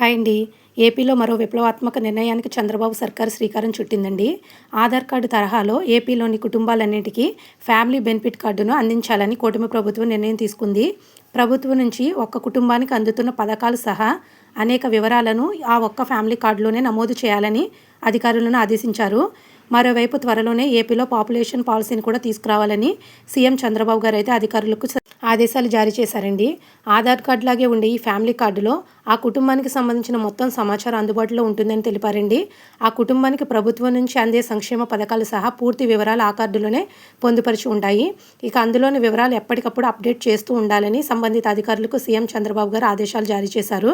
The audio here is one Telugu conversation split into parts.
హాయ్ అండి ఏపీలో మరో విప్లవాత్మక నిర్ణయానికి చంద్రబాబు సర్కారు శ్రీకారం చుట్టిందండి. ఆధార్ కార్డు తరహాలో ఏపీలోని కుటుంబాలన్నింటికీ ఫ్యామిలీ బెనిఫిట్ కార్డును అందించాలని కూటమి ప్రభుత్వం నిర్ణయం తీసుకుంది. ప్రభుత్వం నుంచి ఒక్క కుటుంబానికి అందుతున్న పథకాలు సహా అనేక వివరాలను ఆ ఒక్క ఫ్యామిలీ కార్డులోనే నమోదు చేయాలని అధికారులను ఆదేశించారు. మరోవైపు త్వరలోనే ఏపీలో పాపులేషన్ పాలసీని కూడా తీసుకురావాలని సీఎం చంద్రబాబు గారు అయితే అధికారులకు ఆదేశాలు జారీ చేశారండి. ఆధార్ కార్డు లాగే ఉండే ఈ ఫ్యామిలీ కార్డులో ఆ కుటుంబానికి సంబంధించిన మొత్తం సమాచారం అందుబాటులో ఉంటుందని తెలిపారండి. ఆ కుటుంబానికి ప్రభుత్వం నుంచి అందే సంక్షేమ పథకాలు సహా పూర్తి వివరాలు ఆ కార్డులోనే పొందుపరిచి ఉంటాయి. ఇక అందులోని వివరాలు ఎప్పటికప్పుడు అప్డేట్ చేస్తూ ఉండాలని సంబంధిత అధికారులకు సీఎం చంద్రబాబు గారు ఆదేశాలు జారీ చేశారు.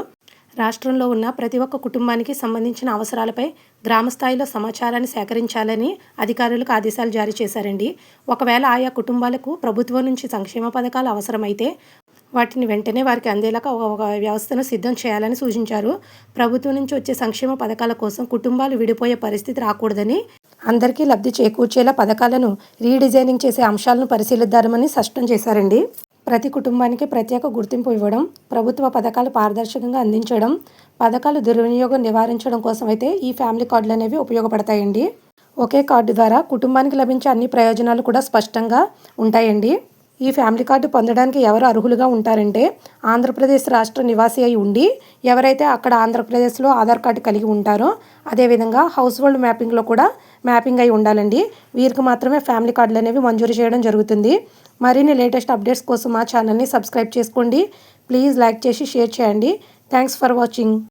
రాష్ట్రంలో ఉన్న ప్రతి ఒక్క కుటుంబానికి సంబంధించిన అవసరాలపై గ్రామస్థాయిలో సమాచారాన్ని సేకరించాలని అధికారులకు ఆదేశాలు జారీ చేశారండి. ఒకవేళ ఆయా కుటుంబాలకు ప్రభుత్వం నుంచి సంక్షేమ పథకాలు అవసరమైతే వాటిని వెంటనే వారికి అందేలాగా ఒక ఒక వ్యవస్థను సిద్ధం చేయాలని సూచించారు. ప్రభుత్వం నుంచి వచ్చే సంక్షేమ పథకాల కోసం కుటుంబాలు విడిపోయే పరిస్థితి రాకూడదని అందరికీ లబ్ధి చేకూర్చేలా పథకాలను రీడిజైనింగ్ చేసే అంశాలను పరిశీలిద్దామని స్పష్టం చేశారండి. ప్రతి కుటుంబానికి ప్రత్యేక గుర్తింపు ఇవ్వడం ప్రభుత్వ పథకాలు పారదర్శకంగా అందించడం పథకాలు దుర్వినియోగం నివారించడం కోసం అయితే ఈ ఫ్యామిలీ కార్డులు అనేవి ఉపయోగపడతాయండి. ఒకే కార్డు ద్వారా కుటుంబానికి లభించే అన్ని ప్రయోజనాలు కూడా స్పష్టంగా ఉంటాయండి. ఈ ఫ్యామిలీ కార్డు పొందడానికి ఎవరు అర్హులుగా ఉంటారంటే ఆంధ్రప్రదేశ్ రాష్ట్ర నివాసి అయి ఉండి ఎవరైతే అక్కడ ఆంధ్రప్రదేశ్లో ఆధార్ కార్డు కలిగి ఉంటారో అదేవిధంగా హౌస్ హోల్డ్ మ్యాపింగ్లో కూడా మ్యాపింగ్ అయి ఉండాలండి. వీరికి మాత్రమే ఫ్యామిలీ కార్డులు అనేవి మంజూరు చేయడం జరుగుతుంది. మరిన్ని లేటెస్ట్ అప్డేట్స్ కోసం మా ఛానల్ని సబ్స్క్రైబ్ చేసుకోండి. ప్లీజ్ లైక్ చేసి షేర్ చేయండి. Thanks for watching.